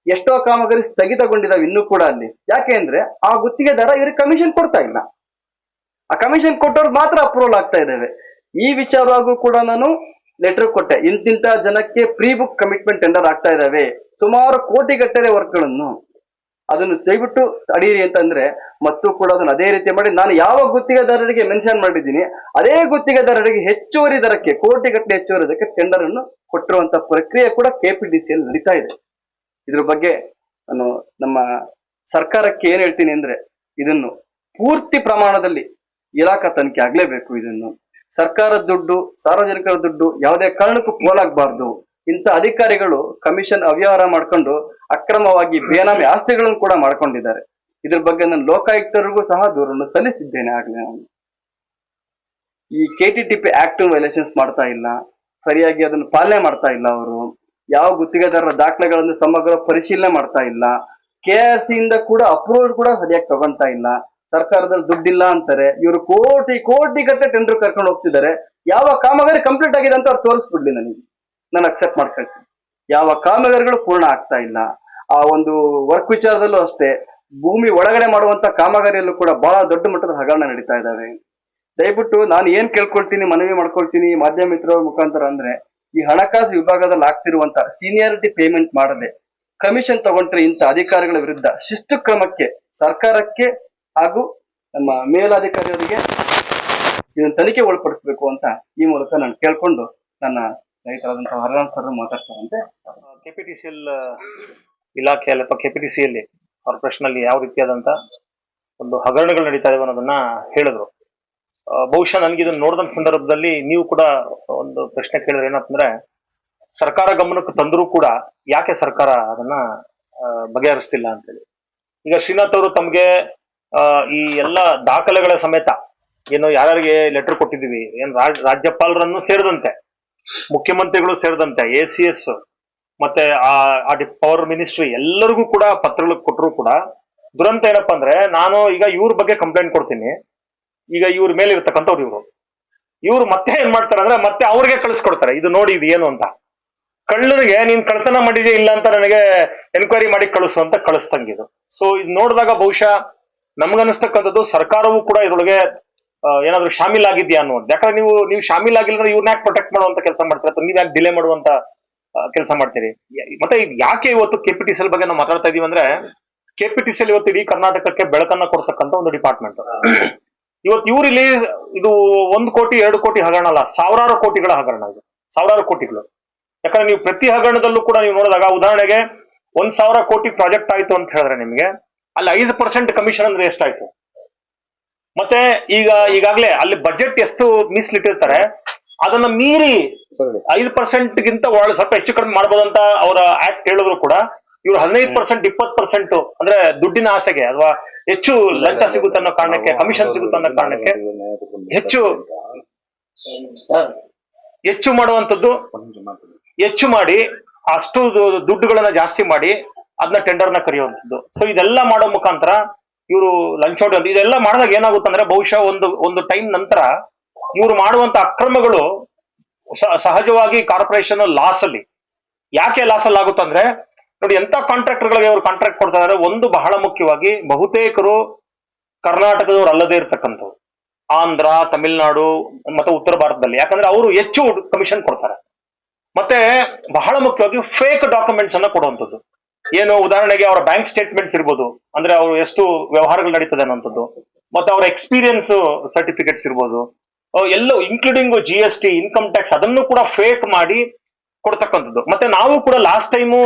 ಎಷ್ಟೋ ಕಾಮಗಾರಿ ಸ್ಥಗಿತಗೊಂಡಿದಾವೆ ಇನ್ನೂ ಕೂಡ ಅಲ್ಲಿ. ಯಾಕೆ ಅಂದ್ರೆ ಆ ಗುತ್ತಿಗೆದಾರ ಇವ್ರಿಗೆ ಕಮಿಷನ್ ಕೊಡ್ತಾ ಇಲ್ಲ. ಆ ಕಮಿಷನ್ ಕೊಟ್ಟವ್ರು ಮಾತ್ರ ಅಪ್ರೂವಲ್ ಆಗ್ತಾ ಇದ್ದಾವೆ ಈ ವಿಚಾರವಾಗೂ ಕೂಡ ನಾನು ಲೆಟರ್ ಕೊಟ್ಟೆ. ಇಂತಿಂತ ಜನಕ್ಕೆ ಪ್ರೀ ಬುಕ್ ಕಮಿಟ್ಮೆಂಟ್ ಟೆಂಡರ್ ಆಗ್ತಾ ಇದ್ದಾವೆ ಸುಮಾರು ಕೋಟಿಗಟ್ಟಲೆ ವರ್ಕ್ಗಳನ್ನು ಅದನ್ನು ದಯವಿಟ್ಟು ತಡೀರಿ ಅಂತಂದ್ರೆ ಮತ್ತು ಕೂಡ ಅದನ್ನು ಅದೇ ರೀತಿ ಮಾಡಿ ನಾನು ಯಾವ ಗುತ್ತಿಗೆದಾರರಿಗೆ ಮೆನ್ಷನ್ ಮಾಡಿದ್ದೀನಿ, ಅದೇ ಗುತ್ತಿಗೆದಾರರಿಗೆ ಹೆಚ್ಚುವರಿ ದರಕ್ಕೆ, ಕೋಟಿಗಟ್ಟಲೆ ಹೆಚ್ಚುವರಿ ದರಕ್ಕೆ ಟೆಂಡರ್ ಅನ್ನು ಕೊಟ್ಟಿರುವಂತ ಪ್ರಕ್ರಿಯೆ ಕೂಡ ಕೆಪಿಡಿಸಿಯಲ್ಲಿ ನಡೀತಾ ಇದೆ. ಇದ್ರ ಬಗ್ಗೆ ನಾನು ನಮ್ಮ ಸರ್ಕಾರಕ್ಕೆ ಏನ್ ಹೇಳ್ತೀನಿ ಅಂದ್ರೆ ಇದನ್ನು ಪೂರ್ತಿ ಪ್ರಮಾಣದಲ್ಲಿ ಇಲಾಖಾ ತನಿಖೆ ಆಗ್ಲೇಬೇಕು ಇದನ್ನು. ಸರ್ಕಾರದ ದುಡ್ಡು, ಸಾರ್ವಜನಿಕರ ದುಡ್ಡು ಯಾವುದೇ ಕಾರಣಕ್ಕೂ ಪೋಲಾಗಬಾರ್ದು. ಇಂಥ ಅಧಿಕಾರಿಗಳು ಕಮಿಷನ್ ಅವ್ಯವಹಾರ ಮಾಡ್ಕೊಂಡು ಅಕ್ರಮವಾಗಿ ಬೇನಾಮಿ ಆಸ್ತಿಗಳನ್ನು ಕೂಡ ಮಾಡ್ಕೊಂಡಿದ್ದಾರೆ. ಇದ್ರ ಬಗ್ಗೆ ನಾನು ಲೋಕಾಯುಕ್ತರಿಗೂ ಸಹ ದೂರನ್ನು ಸಲ್ಲಿಸಿದ್ದೇನೆ ಆಗಲೇ ನಾನು. ಈ K T T P act violations ಮಾಡ್ತಾ ಇಲ್ಲ. ಸರಿಯಾಗಿ ಅದನ್ನು ಪಾಲನೆ ಮಾಡ್ತಾ ಇಲ್ಲ ಅವರು. ಯಾವ ಗುತ್ತಿಗೆದಾರರ ದಾಖಲೆಗಳನ್ನು ಸಮಗ್ರ ಪರಿಶೀಲನೆ ಮಾಡ್ತಾ ಇಲ್ಲ. ಕೆ ಆರ್ ಸಿ ಇಂದ ಕೂಡ ಅಪ್ರೂವಲ್ ಕೂಡ ಸರಿಯಾಗಿ ತಗೊಂತಾ ಇಲ್ಲ. ಸರ್ಕಾರದಲ್ಲಿ ದುಡ್ಡಿಲ್ಲ ಅಂತಾರೆ. ಇವರು ಕೋಟಿ ಕೋಟಿ ಗಟ್ಟೆ ಟೆಂಡರ್ ಕರ್ಕೊಂಡು ಹೋಗ್ತಿದ್ದಾರೆ. ಯಾವ ಕಾಮಗಾರಿ ಕಂಪ್ಲೀಟ್ ಆಗಿದೆ ಅಂತ ಅವ್ರು ತೋರಿಸ್ಬಿಡ್ಲಿ ನನಗೆ. ನಾನು ಅಕ್ಸೆಪ್ಟ್ ಮಾಡ್ಕೊಳ್ತೀನಿ. ಯಾವ ಕಾಮಗಾರಿಗಳು ಪೂರ್ಣ ಆಗ್ತಾ ಇಲ್ಲ. ಆ ಒಂದು ವರ್ಕ್ ವಿಚಾರದಲ್ಲೂ ಅಷ್ಟೇ, ಭೂಮಿ ಒಳಗಡೆ ಮಾಡುವಂತ ಕಾಮಗಾರಿಯಲ್ಲೂ ಕೂಡ ಬಹಳ ದೊಡ್ಡ ಮಟ್ಟದ ಹಗರಣ ನಡೀತಾ ಇದ್ದಾವೆ ದಯವಿಟ್ಟು ನಾನು ಏನ್ ಕೇಳ್ಕೊಳ್ತೀನಿ, ಮನವಿ ಮಾಡ್ಕೊಳ್ತೀನಿ, ಮಾಧ್ಯಮ ಮಿತ್ರರ ಮುಖಾಂತರ ಅಂದ್ರೆ, ಈ ಹಣಕಾಸು ವಿಭಾಗದಲ್ಲಿ ಆಗ್ತಿರುವಂತ ಸೀನಿಯಾರಿಟಿ ಪೇಮೆಂಟ್ ಮಾಡದೆ ಕಮಿಷನ್ ತಗೊಂಡ್ರೆ ಇಂಥ ಅಧಿಕಾರಿಗಳ ವಿರುದ್ಧ ಶಿಸ್ತು ಕ್ರಮಕ್ಕೆ ಸರ್ಕಾರಕ್ಕೆ ಹಾಗೂ ನಮ್ಮ ಮೇಲಾಧಿಕಾರಿಯವರಿಗೆ ಇದನ್ನು ತನಿಖೆ ಒಳಪಡಿಸಬೇಕು ಅಂತ ಈ ಮೂಲಕ ನಾನು ಕೇಳ್ಕೊಂಡು ನನ್ನ ರೈತರಾದಂತಹ ಹರಿರಾಮ್ ಸರ್ ಮಾತಾಡ್ತಾರಂತೆ. ಕೆಪಿಟಿಸಿಎಲ್ ಇಲಾಖೆಯಲ್ಲಿ ಅಥವಾ ಕೆಪಿಟಿಸಿಯಲ್ಲಿ ಕಾರ್ಪೊರೇಷನ್ ಅಲ್ಲಿ ಯಾವ ರೀತಿಯಾದಂತ ಒಂದು ಹಗರಣಗಳು ನಡೀತಾ ಇದಾವೆ ಅನ್ನೋದನ್ನ ಹೇಳಿದ್ರು. ಬಹುಶಃ ನನಗೆ ಇದನ್ನ ನೋಡಿದಂತ ಸಂದರ್ಭದಲ್ಲಿ ನೀವು ಕೂಡ ಒಂದು ಪ್ರಶ್ನೆ ಕೇಳಿದ್ರೆ ಏನಂತಂದ್ರೆ, ಸರ್ಕಾರ ಗಮನಕ್ಕೆ ತಂದರೂ ಕೂಡ ಯಾಕೆ ಸರ್ಕಾರ ಅದನ್ನ ಬಗೆಹರಿಸ್ತಿಲ್ಲ ಅಂತೇಳಿ. ಈಗ ಶ್ರೀನಾಥ್ ಅವರು ತಮ್ಗೆ ಈ ಎಲ್ಲ ದಾಖಲೆಗಳ ಸಮೇತ ಏನು ಯಾರ್ಯಾರಿಗೆ ಲೆಟರ್ ಕೊಟ್ಟಿದೀವಿ ಏನ್ ರಾಜ್- ರಾಜ್ಯಪಾಲರನ್ನು ಸೇರಿದಂತೆ ಮುಖ್ಯಮಂತ್ರಿಗಳು ಸೇರಿದಂತೆ ಎ ಸಿ ಎಸ್ ಮತ್ತೆ ಆ ಪವರ್ ಮಿನಿಸ್ಟ್ರಿ ಎಲ್ಲರಿಗೂ ಕೂಡ ಪತ್ರಗಳು ಕೊಟ್ಟರು ಕೂಡ ದುರಂತ ಏನಪ್ಪಾ ಅಂದ್ರೆ ನಾನು ಈಗ ಇವ್ರ ಬಗ್ಗೆ ಕಂಪ್ಲೇಂಟ್ ಕೊಡ್ತೀನಿ. ಈಗ ಇವ್ರ ಮೇಲೆ ಇರ್ತಕ್ಕಂಥವ್ರು ಇವರು. ಇವ್ರು ಮತ್ತೆ ಏನ್ ಮಾಡ್ತಾರೆ ಅಂದ್ರೆ ಮತ್ತೆ ಅವ್ರಿಗೆ ಕಳಿಸ್ಕೊಡ್ತಾರೆ. ಇದು ನೋಡಿ ಇದು ಏನು ಅಂತ. ಕಳ್ಳನಿಗೆ ನೀನ್ ಕಳ್ತನ ಮಾಡಿದ್ಯಾ ಇಲ್ಲ ಅಂತ ನನಗೆ ಎನ್ಕ್ವೈರಿ ಮಾಡಿ ಕಳಿಸು ಅಂತ ಕಳಿಸ್ತಂಗಿದು ಸೊ ಇದು ನೋಡಿದಾಗ ಬಹುಶಃ ನಮ್ಗನ್ನಿಸ್ತಕ್ಕಂಥದ್ದು ಸರ್ಕಾರವೂ ಕೂಡ ಇದ್ರೊಳಗೆ ಏನಾದ್ರು ಶಾಮೀಲ್ ಆಗಿದ್ಯಾ ಅನ್ನೋದು ಯಾಕಂದ್ರೆ ನೀವು ನೀವು ಶಾಮೀಲ್ ಆಗಿಲ್ಲ ಅಂದ್ರೆ ಇವ್ರನ್ನ ಯಾಕೆ ಪ್ರೊಟೆಕ್ಟ್ ಮಾಡುವಂತ ಕೆಲಸ ಮಾಡ್ತೀರಾ ಅಥವಾ ನೀವ್ ಯಾಕೆ ಡಿಲೇ ಮಾಡುವಂತ ಕೆಲಸ ಮಾಡ್ತೀರಿ? ಮತ್ತೆ ಯಾಕೆ ಇವತ್ತು ಕೆಪಿಟಿಸಿಎಲ್ ಬಗ್ಗೆ ನಾವು ಮಾತಾಡ್ತಾ ಇದೀವಿ ಅಂದ್ರೆ ಕೆಪಿಟಿಸಿಎಲ್ ಇವತ್ತು ಇಡೀ ಕರ್ನಾಟಕಕ್ಕೆ ಬೆಳಕನ್ನ ಕೊಡ್ತಕ್ಕಂತ ಒಂದು ಡಿಪಾರ್ಟ್ಮೆಂಟ್ ಇವತ್ತು ಇವ್ರಿಲ್ಲಿ ಇದು ಒಂದು ಕೋಟಿ, ಎರಡು ಕೋಟಿ ಹಗರಣ ಅಲ್ಲ, ಸಾವಿರಾರು ಕೋಟಿಗಳ ಹಗರಣ ಇದು. ಸಾವಿರಾರು ಕೋಟಿಗಳು. ಯಾಕಂದ್ರೆ ನೀವು ಪ್ರತಿ ಹಗರಣದಲ್ಲೂ ಕೂಡ ನೀವು ನೋಡಿದಾಗ, ಉದಾಹರಣೆಗೆ ಒಂದ್ ಸಾವಿರ ಕೋಟಿ ಪ್ರಾಜೆಕ್ಟ್ ಆಯ್ತು ಅಂತ ಹೇಳಿದ್ರೆ ನಿಮಗೆ, ಅಲ್ಲಿ ಐದು ಪರ್ಸೆಂಟ್ ಕಮಿಷನ್ ಅಂದ್ರೆ ಎಷ್ಟಾಯ್ತು? ಮತ್ತೆ ಈಗ ಈಗಾಗ್ಲೇ ಅಲ್ಲಿ ಬಜೆಟ್ ಎಷ್ಟು ಮೀಸಲಿಟ್ಟಿರ್ತಾರೆ ಅದನ್ನ ಮೀರಿ ಐದು ಪರ್ಸೆಂಟ್ ಗಿಂತ ಒಳ ಸ್ವಲ್ಪ ಹೆಚ್ಚು ಕಡಿಮೆ ಮಾಡಬಹುದಂತ ಅವರ ಆಕ್ಟ್ ಹೇಳಿದ್ರು ಕೂಡ. ಇವ್ರು ಹದಿನೈದು ಪರ್ಸೆಂಟ್ ಇಪ್ಪತ್ತು ಪರ್ಸೆಂಟ್ ಅಂದ್ರೆ ದುಡ್ಡಿನ ಆಸೆಗೆ ಅಥವಾ ಹೆಚ್ಚು ಲಂಚ ಸಿಗುತ್ತೆ ಅನ್ನೋ ಕಾರಣಕ್ಕೆ ಕಮಿಷನ್ ಸಿಗುತ್ತೆ ಅನ್ನೋ ಕಾರಣಕ್ಕೆ ಹೆಚ್ಚು ಹೆಚ್ಚು ಮಾಡುವಂತದ್ದು ಹೆಚ್ಚು ಮಾಡಿ ಅಷ್ಟು ದುಡ್ಡುಗಳನ್ನ ಜಾಸ್ತಿ ಮಾಡಿ ಅದನ್ನ ಟೆಂಡರ್ನ ಕರೆಯುವಂಥದ್ದು. ಸೊ ಇದೆಲ್ಲ ಮಾಡೋ ಮುಖಾಂತರ ಇವರು ಲಂಚೋಡಿ ಅಂತ ಇದೆಲ್ಲ ಮಾಡಿದಾಗ ಏನಾಗುತ್ತೆ ಅಂದ್ರೆ ಬಹುಶಃ ಒಂದು ಒಂದು ಟೈಮ್ ನಂತರ ಇವರು ಮಾಡುವಂತ ಅಕ್ರಮಗಳು ಸಹಜವಾಗಿ ಕಾರ್ಪೊರೇಷನ್ ಲಾಸ್ ಅಲ್ಲಿ. ಯಾಕೆ ಲಾಸ್ ಅಲ್ಲಿ ಆಗುತ್ತಂದ್ರೆ, ನೋಡಿ ಎಂತ ಕಾಂಟ್ರಾಕ್ಟರ್ಗಳಿಗೆ ಅವರು ಕಾಂಟ್ರಾಕ್ಟ್ ಕೊಡ್ತಾ ಇದಾರೆ, ಒಂದು ಬಹಳ ಮುಖ್ಯವಾಗಿ ಬಹುತೇಕರು ಕರ್ನಾಟಕದವ್ರು ಅಲ್ಲದೆ ಇರ್ತಕ್ಕಂಥವ್ರು. ಆಂಧ್ರ, ತಮಿಳುನಾಡು, ಮತ್ತೆ ಉತ್ತರ ಭಾರತದಲ್ಲಿ. ಯಾಕಂದ್ರೆ ಅವರು ಹೆಚ್ಚು ಕಮಿಷನ್ ಕೊಡ್ತಾರೆ. ಮತ್ತೆ ಬಹಳ ಮುಖ್ಯವಾಗಿ ಫೇಕ್ ಡಾಕ್ಯುಮೆಂಟ್ಸ್ ಅನ್ನ ಕೊಡುವಂಥದ್ದು. ಏನು ಉದಾಹರಣೆಗೆ ಅವರ ಬ್ಯಾಂಕ್ ಸ್ಟೇಟ್ಮೆಂಟ್ಸ್ ಇರ್ಬೋದು. ಅಂದ್ರೆ ಅವರು ಎಷ್ಟು ವ್ಯವಹಾರಗಳು ನಡೀತದೆ ಅನ್ನೋಂಥದ್ದು ಮತ್ತೆ ಅವರ ಎಕ್ಸ್ಪೀರಿಯನ್ಸ್ ಸರ್ಟಿಫಿಕೇಟ್ಸ್ ಇರ್ಬೋದು. ಎಲ್ಲೋ including G S T income tax ಅದನ್ನು ಕೂಡ ಫೇಕ್ ಮಾಡಿ ಕೊಡ್ತಕ್ಕಂಥದ್ದು. ಮತ್ತೆ ನಾವು ಕೂಡ ಲಾಸ್ಟ್ ಟೈಮು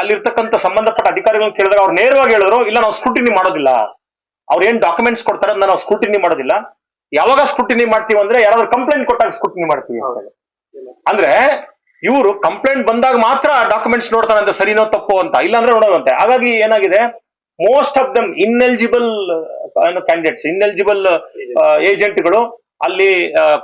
ಅಲ್ಲಿರ್ತಕ್ಕಂಥ ಸಂಬಂಧಪಟ್ಟ ಅಧಿಕಾರಿಗಳನ್ನ ಕೇಳಿದ್ರೆ ಅವ್ರು ನೇರವಾಗಿ ಹೇಳಿದ್ರು, ಇಲ್ಲ, ನಾವು ಸ್ಕ್ರೂಟಿನಿ ಮಾಡೋದಿಲ್ಲ. ಅವ್ರು ಏನ್ ಡಾಕ್ಯುಮೆಂಟ್ಸ್ ಕೊಡ್ತಾರೆ ಅದನ್ನ ನಾವು ಸ್ಕ್ರೂಟಿನಿ ಮಾಡೋದಿಲ್ಲ. ಯಾವಾಗ ಸ್ಕ್ರೂಟಿನಿ ಮಾಡ್ತೀವಿ ಅಂದ್ರೆ ಯಾರಾದ್ರೂ ಕಂಪ್ಲೇಂಟ್ ಕೊಟ್ಟಾಗ ಸ್ಕ್ರೂಟಿನಿ ಮಾಡ್ತೀವಿ ಅಂದ್ರೆ ಇವರು ಕಂಪ್ಲೇಂಟ್ ಬಂದಾಗ ಮಾತ್ರ ಡಾಕ್ಯುಮೆಂಟ್ಸ್ ನೋಡ್ತಾರಂತೆ ಸರಿನೋ ತಪ್ಪು ಅಂತ, ಇಲ್ಲಾಂದ್ರೆ ನೋಡೋದಂತೆ. ಹಾಗಾಗಿ ಏನಾಗಿದೆ? Most of them ineligible candidates ineligible ಏಜೆಂಟ್ಗಳು ಅಲ್ಲಿ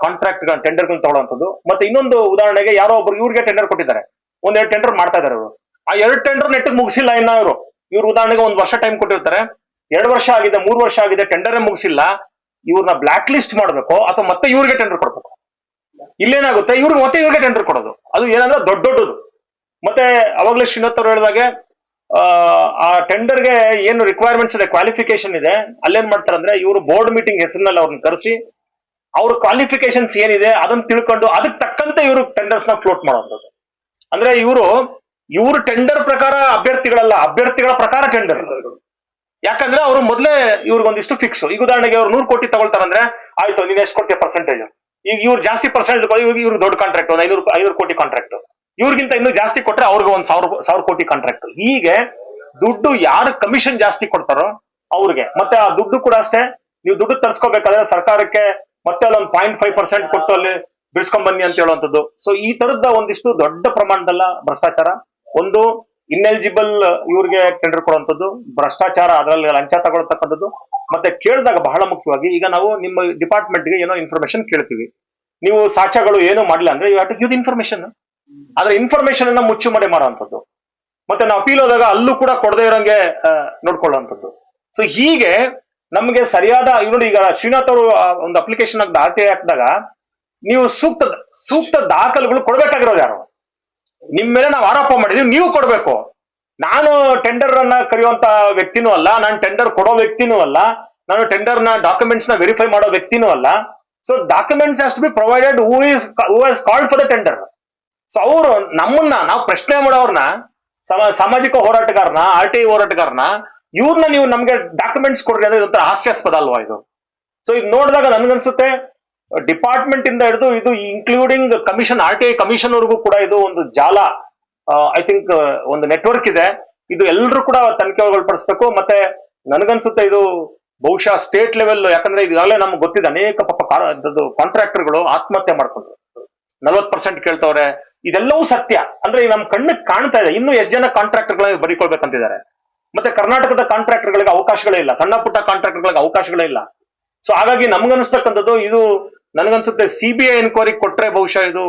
ಕಾಂಟ್ರಾಕ್ಟ್ ಟೆಂಡರ್ ತಗೊಳ್ಳುವಂಥದ್ದು. ಮತ್ತೆ ಇನ್ನೊಂದು ಉದಾಹರಣೆಗೆ ಯಾರೋ ಒಬ್ರು ಇವ್ರಿಗೆ ಟೆಂಡರ್ ಕೊಟ್ಟಿದ್ದಾರೆ. ಒಂದೆರಡು ಟೆಂಡರ್ ಮಾಡ್ತಾ ಇದಾರೆ ಅವರು. ಆ ಎರಡು ಟೆಂಡರ್ ನೆಟ್ಟಿಗೆ ಮುಗಿಸಿಲ್ಲ ಇನ್ನ ಅವರು ಇವ್ರು ಉದಾಹರಣೆಗೆ ಒಂದ್ ವರ್ಷ ಟೈಮ್ ಕೊಟ್ಟಿರ್ತಾರೆ. ಎರಡು ವರ್ಷ ಆಗಿದೆ, ಮೂರು ವರ್ಷ ಆಗಿದೆ ಟೆಂಡರ್ ಮುಗಿಸಿಲ್ಲ. ಇವ್ರನ್ನ ಬ್ಲಾಕ್ ಲಿಸ್ಟ್ ಮಾಡಬೇಕು, ಅಥವಾ ಮತ್ತೆ ಇವ್ರಿಗೆ ಟೆಂಡರ್ ಕೊಡ್ಬೇಕು. ಇಲ್ಲೇನಾಗುತ್ತೆ? ಇವ್ರಿಗೆ ಮತ್ತೆ ಇವ್ರಿಗೆ ಟೆಂಡರ್ ಕೊಡೋದು. ಅದು ಏನಂದ್ರೆ ದೊಡ್ಡ ದೊಡ್ಡದು. ಮತ್ತೆ ಅವಾಗಲೇ ಶ್ರೀನಾಥ್ ಅವ್ರು ಹೇಳಿದಾಗೆ ಆ, ಟೆಂಡರ್ಗೆ ಏನು ರಿಕ್ವೈರ್ಮೆಂಟ್ಸ್ ಇದೆ ಕ್ವಾಲಿಫಿಕೇಶನ್ ಇದೆ. ಅಲ್ಲೇನ್ ಮಾಡ್ತಾರೆ ಅಂದ್ರೆ ಇವರು ಬೋರ್ಡ್ ಮೀಟಿಂಗ್ ಹೆಸರಿನಲ್ಲಿ ಅವ್ರನ್ನ ಕರೆಸಿ ಅವ್ರ ಕ್ವಾಲಿಫಿಕೇಶನ್ಸ್ ಏನಿದೆ ಅದನ್ನ ತಿಳ್ಕೊಂಡು ಅದಕ್ಕೆ ತಕ್ಕಂತೆ ಇವರು ಟೆಂಡರ್ಸ್ನ ಫ್ಲೋಟ್ ಮಾಡೋದು ಅಂದ್ರೆ ಇವರು ಇವರು ಟೆಂಡರ್ ಪ್ರಕಾರ ಅಭ್ಯರ್ಥಿಗಳಲ್ಲ ಅಭ್ಯರ್ಥಿಗಳ ಪ್ರಕಾರ ಟೆಂಡರ್ ಯಾಕಂದ್ರೆ ಅವರು ಮೊದಲೇ ಇವ್ರಿಗೊಂದಿಷ್ಟು ಫಿಕ್ಸ್ ಈಗ ಉದಾಹರಣೆಗೆ ಅವ್ರು ನೂರು ಕೋಟಿ ತಗೊಳ್ತಾರಂದ್ರೆ ಆಯ್ತು ನೀನ್ ಎಷ್ಟು ಕೊಡ್ತೀಯ ಪರ್ಸೆಂಟೇಜ್ ಈಗ ಇವ್ರು ಜಾಸ್ತಿ ಪರ್ಸೆಂಟ್ ಇವ್ರು ದೊಡ್ಡ ಕಾಂಟ್ರಾಕ್ಟ್ ಒಂದು ಐನೂರು ಐನೂರು ಕೋಟಿ ಕಾಂಟ್ರಾಕ್ಟ್ ಇವ್ರಿಗಿಂತ ಇನ್ನೂ ಜಾಸ್ತಿ ಕೊಟ್ರೆ ಅವ್ರಿಗೆ ಒಂದ್ ಸಾವಿರ ಸಾವಿರ ಕೋಟಿ ಕಾಂಟ್ರಾಕ್ಟ್ ಹೀಗೆ ದುಡ್ಡು ಯಾರು ಕಮಿಷನ್ ಜಾಸ್ತಿ ಕೊಡ್ತಾರೋ ಅವ್ರಿಗೆ. ಮತ್ತೆ ಆ ದುಡ್ಡು ಕೂಡ ಅಷ್ಟೇ, ನೀವು ದುಡ್ಡು ತರಿಸ್ಕೋಬೇಕಾದ್ರೆ ಸರ್ಕಾರಕ್ಕೆ ಮತ್ತೆ ಅಲ್ಲೊಂದು ಪಾಯಿಂಟ್ ಫೈವ್ ಪರ್ಸೆಂಟ್ ಕೊಟ್ಟು ಅಲ್ಲಿ ಬಿಡಿಸ್ಕೊಂಡ್ ಬನ್ನಿ ಅಂತ ಹೇಳುವಂಥದ್ದು. ಸೊ ಈ ತರದ ಒಂದಿಷ್ಟು ದೊಡ್ಡ ಪ್ರಮಾಣದಲ್ಲ ಭ್ರಷ್ಟಾಚಾರ. ಒಂದು ಇನ್ಎಲಿಜಿಬಲ್ ಇವ್ರಿಗೆ ಟೆಂಡರ್ ಕೊಡುವಂಥದ್ದು, ಭ್ರಷ್ಟಾಚಾರ ಅದರಲ್ಲಿ ಲಂಚ ತಗೊಳ್ತಕ್ಕಂಥದ್ದು. ಮತ್ತೆ ಕೇಳಿದಾಗ ಬಹಳ ಮುಖ್ಯವಾಗಿ ಈಗ ನಾವು ನಿಮ್ಮ ಡಿಪಾರ್ಟ್ಮೆಂಟ್ಗೆ ಏನೋ ಇನ್ಫಾರ್ಮೇಶನ್ ಕೇಳ್ತೀವಿ. ನೀವು ಸಾಕ್ಷ್ಯಗಳು ಏನು ಮಾಡಿಲ್ಲ ಅಂದ್ರೆ ಯು ಟು ಗಿವ್ ಇನ್ಫಾರ್ಮೇಶನ್ ಆದ್ರೆ ಇನ್ಫಾರ್ಮೇಶನ್ ಅನ್ನ ಮುಚ್ಚು ಮಾಡಿ ಮಾಡುವಂಥದ್ದು. ಮತ್ತೆ ನಾವು ಅಪೀಲ್ ಹೋದಾಗ ಅಲ್ಲೂ ಕೂಡ ಕೊಡದೇ ಇರೋಂಗೆ ನೋಡ್ಕೊಳ್ಳುವಂಥದ್ದು. ಸೊ ಹೀಗೆ ನಮಗೆ ಸರಿಯಾದ ನೋಡಿ ಈಗ ಶ್ರೀನಾಥ್ ಅವರು ಒಂದು ಅಪ್ಲಿಕೇಶನ್ ದಾಖಲೆ ಹಾಕಿದಾಗ ನೀವು ಸೂಕ್ತ ಸೂಕ್ತ ದಾಖಲೆಗಳು ಕೊಡ್ಬೇಕಾಗಿರೋದು ಯಾರು? ನಿಮ್ಮ ಮೇಲೆ ನಾವು ಆರೋಪ ಮಾಡಿದೀವಿ, ನೀವು ಕೊಡ್ಬೇಕು. ನಾನು ಟೆಂಡರ್ ಅನ್ನ ಕರೆಯುವಂತ ವ್ಯಕ್ತಿನೂ ಅಲ್ಲ, ನಾನು ಟೆಂಡರ್ ಕೊಡೋ ವ್ಯಕ್ತಿನೂ ಅಲ್ಲ, ನಾನು ಟೆಂಡರ್ನ ಡಾಕ್ಯುಮೆಂಟ್ಸ್ನ ವೆರಿಫೈ ಮಾಡೋ ವ್ಯಕ್ತಿನೂ ಅಲ್ಲ. So documents has to be provided who is who has called for the tender so ಅವರು ನಮ್ಮನ್ನ, ನಾವು ಪ್ರಶ್ನೆ ಮಾಡೋರ್ನ, ಸಮ- ಸಾಮಾಜಿಕ ಹೋರಾಟಗಾರನ, ಆರ್ ಟಿ ಐ ಹೋರಾಟಗಾರನ ಇವ್ರನ್ನ ನೀವು ನಮ್ಗೆ ಡಾಕ್ಯುಮೆಂಟ್ಸ್ ಕೊಡ್ರಿ ಅಂದ್ರೆ ಇದೊಂಥರ ಹಾಸ್ಯಾಸ್ಪದ ಅಲ್ವಾ ಇದು? ಸೊ ಇದು ನೋಡಿದಾಗ ನನ್ಗನ್ಸುತ್ತೆ ಡಿಪಾರ್ಟ್ಮೆಂಟ್ ಇಂದ ಹಿಡಿದು ಇದು including commission R T I commission ವರ್ಗೂ ಕೂಡ ಇದು ಒಂದು ಜಾಲ. ಐ ಥಿಂಕ್ ಒಂದು ನೆಟ್ವರ್ಕ್ ಇದೆ. ಇದು ಎಲ್ಲರೂ ಕೂಡ ತನಿಖೆ ಒಳಪಡಿಸ್ಬೇಕು ಮತ್ತೆ ನನಗನ್ಸುತ್ತೆ ಇದು ಬಹುಶಃ ಸ್ಟೇಟ್ ಲೆವೆಲ್ ಯಾಕಂದ್ರೆ ಈಗಾಗಲೇ ನಮ್ಗೆ ಗೊತ್ತಿದೆ ಅನೇಕ ಪಾಪ ಕಾಂಟ್ರಾಕ್ಟರ್ಗಳು ಆತ್ಮಹತ್ಯೆ ಮಾಡ್ಕೊಂಡ್ರು. ನಲ್ವತ್ ಪರ್ಸೆಂಟ್ ಕೇಳ್ತವ್ರೆ. ಇದೆಲ್ಲವೂ ಸತ್ಯ. ಅಂದ್ರೆ ನಮ್ ಕಣ್ಣಿಗೆ ಕಾಣ್ತಾ ಇದೆ. ಇನ್ನು ಎಷ್ಟು ಜನ ಕಾಂಟ್ರಾಕ್ಟರ್ಗಳಿಗೆ ಬರಿಕೊಳ್ಬೇಕಂತಿದ್ದಾರೆ. ಮತ್ತೆ ಕರ್ನಾಟಕದ ಕಾಂಟ್ರಾಕ್ಟರ್ಗಳಿಗೆ ಅವಕಾಶಗಳೇ ಇಲ್ಲ. ಸಣ್ಣ ಪುಟ್ಟ ಕಾಂಟ್ರಾಕ್ಟರ್ಗಳಿಗೆ ಅವಕಾಶಗಳೇ ಇಲ್ಲ. ಸೊ ಹಾಗಾಗಿ ನಮ್ಗನ್ಸ್ತಕ್ಕಂಥದ್ದು ಇದು ನನಗನ್ಸುತ್ತೆ. ಸಿ ಬಿ ಐ ಎನ್ಕ್ವೈರಿ ಕೊಟ್ರೆ ಬಹುಶಃ ಇದು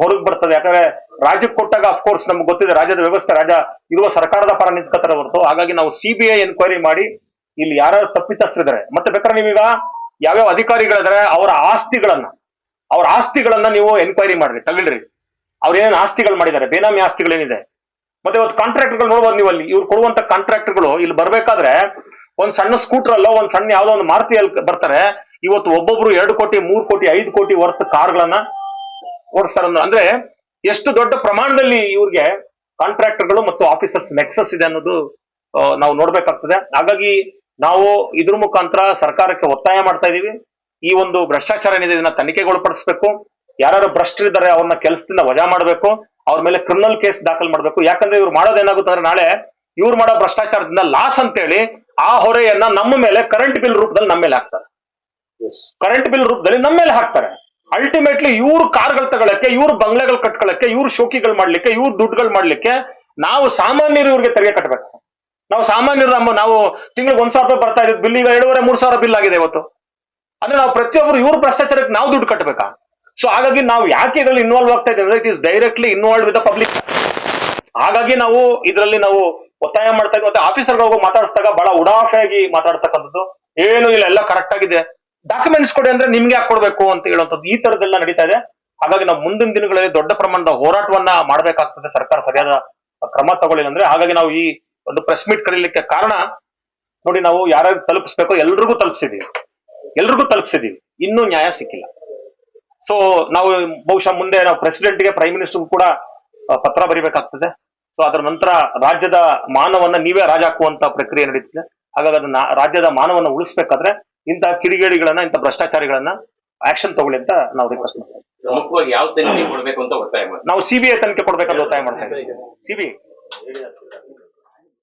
ಹೊರಗೆ ಬರ್ತದೆ. ಯಾಕಂದ್ರೆ ರಾಜ್ಯಕ್ಕೆ ಕೊಟ್ಟಾಗ ಅಫ್ಕೋರ್ಸ್ ನಮ್ಗೆ ಗೊತ್ತಿದೆ ರಾಜ್ಯದ ವ್ಯವಸ್ಥೆ ರಾಜ್ಯ ಇರುವ ಸರ್ಕಾರದ ಪರ ನಿಂತ್ಕೋತಾರೆ ಹೊರತು. ಹಾಗಾಗಿ ನಾವು ಸಿಬಿಐ ಎನ್ಕ್ವೈರಿ ಮಾಡಿ ಇಲ್ಲಿ ಯಾರು ತಪ್ಪಿತಸ್ಥರಿದ್ದಾರೆ. ಮತ್ತೆ ಬೇಕಾದ್ರೆ ನೀವೀಗ ಯಾವ್ಯಾವ ಅಧಿಕಾರಿಗಳಿದ್ದಾರೆ ಅವರ ಆಸ್ತಿಗಳನ್ನ, ಅವ್ರ ಆಸ್ತಿಗಳನ್ನ ನೀವು ಎನ್ಕ್ವೈರಿ ಮಾಡ್ರಿ, ತಗೊಳ್ರಿ. ಅವ್ರ ಏನೇನು ಆಸ್ತಿಗಳು ಮಾಡಿದ್ದಾರೆ, ಬೇನಾಮಿ ಆಸ್ತಿಗಳೇನಿದೆ. ಮತ್ತೆ ಇವತ್ತು ಕಾಂಟ್ರಾಕ್ಟ್ಗಳು ನೋಡ್ಬೋದು ನೀವು ಅಲ್ಲಿ. ಇವ್ರು ಕೊಡುವಂತ ಕಾಂಟ್ರಾಕ್ಟ್ಗಳು ಇಲ್ಲಿ ಬರ್ಬೇಕಾದ್ರೆ ಒಂದ್ ಸಣ್ಣ ಸ್ಕೂಟರ್ ಅಲ್ಲ, ಒಂದ್ ಸಣ್ಣ ಯಾವ್ದೋ ಒಂದು ಮಾರುತಿಯಲ್ಲಿ ಬರ್ತಾರೆ. ಇವತ್ತು ಒಬ್ಬೊಬ್ರು ಎರಡು ಕೋಟಿ, ಮೂರು ಕೋಟಿ, ಐದು ಕೋಟಿ ವರ್ತ್ ಕಾರ್ಗಳನ್ನ ಗಳನ್ನ ಅಂದ್ರೆ- ಅಂದ್ರೆ ಎಷ್ಟು ದೊಡ್ಡ ಪ್ರಮಾಣದಲ್ಲಿ ಇವ್ರಿಗೆ ಕಾಂಟ್ರಾಕ್ಟರ್ಗಳು ಮತ್ತು ಆಫೀಸರ್ಸ್ ನೆಕ್ಸಸ್ ಇದೆ ಅನ್ನೋದು ನಾವು ನೋಡ್ಬೇಕಾಗ್ತದೆ. ಹಾಗಾಗಿ ನಾವು ಇದ್ರ ಮುಖಾಂತರ ಸರ್ಕಾರಕ್ಕೆ ಒತ್ತಾಯ ಮಾಡ್ತಾ ಇದೀವಿ. ಈ ಒಂದು ಭ್ರಷ್ಟಾಚಾರ ಏನಿದೆ ಇದನ್ನ ತನಿಖೆಗೊಳಪಡಿಸಬೇಕು ಯಾರು ಭ್ರಷ್ಟರಿದ್ದಾರೆ ಅವ್ರನ್ನ ಕೆಲಸದಿಂದ ವಜಾ ಮಾಡಬೇಕು. ಅವ್ರ ಮೇಲೆ ಕ್ರಿಮಿನಲ್ ಕೇಸ್ ದಾಖಲು ಮಾಡಬೇಕು. ಯಾಕಂದ್ರೆ ಇವ್ರು ಮಾಡೋದೇನಾಗುತ್ತೆ ಅಂದ್ರೆ ನಾಳೆ ಇವ್ರು ಮಾಡೋ ಭ್ರಷ್ಟಾಚಾರದಿಂದ ಲಾಸ್ ಅಂತೇಳಿ ಆ ಹೊರೆಯನ್ನ ನಮ್ಮ ಮೇಲೆ ಕರೆಂಟ್ ಬಿಲ್ ರೂಪದಲ್ಲಿ ನಮ್ಮ ಮೇಲೆ ಹಾಕ್ತಾರೆ. ಕರೆಂಟ್ ಬಿಲ್ ರೂಪದಲ್ಲಿ ನಮ್ಮ ಮೇಲೆ ಹಾಕ್ತಾರೆ. ಅಲ್ಟಿಮೇಟ್ಲಿ ಇವ್ರು ಕಾರ್ಗಳು ತಗೊಳಕ್ಕೆ, ಇವ್ರ ಬಂಗ್ಲೆಗಳು ಕಟ್ಕೊಳಕ್ಕೆ, ಇವ್ರ ಶೋಕಿಗಳು ಮಾಡ್ಲಿಕ್ಕೆ, ಇವ್ರ ದುಡ್ಡುಗಳು ಮಾಡ್ಲಿಕ್ಕೆ ನಾವು ಸಾಮಾನ್ಯರು ಇವ್ರಿಗೆ ತೆರಿಗೆ ಕಟ್ಟಬೇಕು ನಾವು ಸಾಮಾನ್ಯರು ನಮ್ಮ ನಾವು ತಿಂಗಳಿಗೆ ಒಂದ್ ಸಾವಿರ ರೂಪಾಯಿ ಬರ್ತಾ ಇದ್ದು ಬಿಲ್, ಈಗ ಎರಡೂವರೆ, ಮೂರ್ ಸಾವಿರ ಬಿಲ್ ಆಗಿದೆ ಇವತ್ತು. ಅಂದ್ರೆ ನಾವು ಪ್ರತಿಯೊಬ್ಬರು ಇವ್ರ ಭ್ರಷ್ಟಾಚಾರಕ್ಕೆ ನಾವು ದುಡ್ಡು ಕಟ್ಟಬೇಕಾ ಸೊ ಹಾಗಾಗಿ ನಾವು ಯಾಕೆ ಇದರಲ್ಲಿ ಇನ್ವಾಲ್ವ್ ಆಗ್ತಾ ಇದ್ದೇವೆ it is directly involve with the public ಹಾಗಾಗಿ ನಾವು ಇದರಲ್ಲಿ ನಾವು ಒತ್ತಾಯ ಮಾಡ್ತಾ ಇದ್ವಿ. ಮತ್ತೆ ಆಫೀಸರ್ ಹೋಗಿ ಮಾತಾಡಿಸಿದಾಗ ಬಹಳ ಉಡಾಫೆಯಾಗಿ ಮಾತಾಡ್ತಕ್ಕಂಥದ್ದು. ಏನು ಇಲ್ಲ, ಎಲ್ಲ ಕರೆಕ್ಟ್ ಆಗಿದೆ. ಡಾಕ್ಯುಮೆಂಟ್ಸ್ ಕೊಡಿ ಅಂದ್ರೆ ನಿಮ್ಗೆ ಯಾಕೆ ಕೊಡ್ಬೇಕು ಅಂತ ಹೇಳುವಂಥದ್ದು ಈ ತರದೆಲ್ಲ ನಡೀತಾ ಇದೆ. ಹಾಗಾಗಿ ನಾವು ಮುಂದಿನ ದಿನಗಳಲ್ಲಿ ದೊಡ್ಡ ಪ್ರಮಾಣದ ಹೋರಾಟವನ್ನ ಮಾಡಬೇಕಾಗ್ತದೆ ಸರ್ಕಾರ ಸರಿಯಾದ ಕ್ರಮ ತಗೊಳ್ಳಿಲ್ಲ ಅಂದ್ರೆ. ಹಾಗಾಗಿ ನಾವು ಈ ಒಂದು ಪ್ರೆಸ್ ಮೀಟ್ ಕರೀಲಿಕ್ಕೆ ಕಾರಣ ನೋಡಿ ನಾವು ಯಾರ್ಯಾರು ತಲುಪಿಸ್ಬೇಕು ಎಲ್ರಿಗೂ ತಲುಪಿಸಿದೀವಿ. ಎಲ್ರಿಗೂ ತಲುಪಿಸಿದೀವಿ. ಇನ್ನೂ ನ್ಯಾಯ ಸಿಕ್ಕಿಲ್ಲ. ಸೊ ನಾವು ಬಹುಶಃ ಮುಂದೆ ನಾವು ಪ್ರೆಸಿಡೆಂಟ್ಗೆ ಪ್ರೈಮ್ ಮಿನಿಸ್ಟರ್ ಕೂಡ ಪತ್ರ ಬರಿಬೇಕಾಗ್ತದೆ. ಸೊ ಅದರ ನಂತರ ರಾಜ್ಯದ ಮಾನವನ್ನ ನೀವೇ ರಾಜ ಹಾಕುವಂತ ಪ್ರಕ್ರಿಯೆ ನಡೀತಿದೆ. ಹಾಗಾಗಿ ಅದನ್ನ ರಾಜ್ಯದ ಮಾನವನ್ನ ಉಳಿಸ್ಬೇಕಾದ್ರೆ ಇಂತಹ ಕಿಡಿಗೇಡಿಗಳನ್ನ ಇಂತ ಭ್ರಷ್ಟಾಚಾರಿಗಳನ್ನ ಆಕ್ಷನ್ ತಗೊಳ್ಳಿ ಅಂತ ನಾವು ರಿಕ್ವೆಸ್ಟ್ ಮಾಡ್ತೀವಿ. ಪ್ರಮುಖವಾಗಿ ಯಾವ ತನಿಖೆ ಕೊಡ್ಬೇಕು ಅಂತ ಒತ್ತಾಯ ಮಾಡ್ತೀವಿ. ನಾವು ಸಿಬಿಐ ತನಿಖೆ ಕೊಡ್ಬೇಕಂತ ಒತ್ತಾಯ ಮಾಡ್ತಾ ಇದ್ದೀವಿ ಸಿಬಿಐ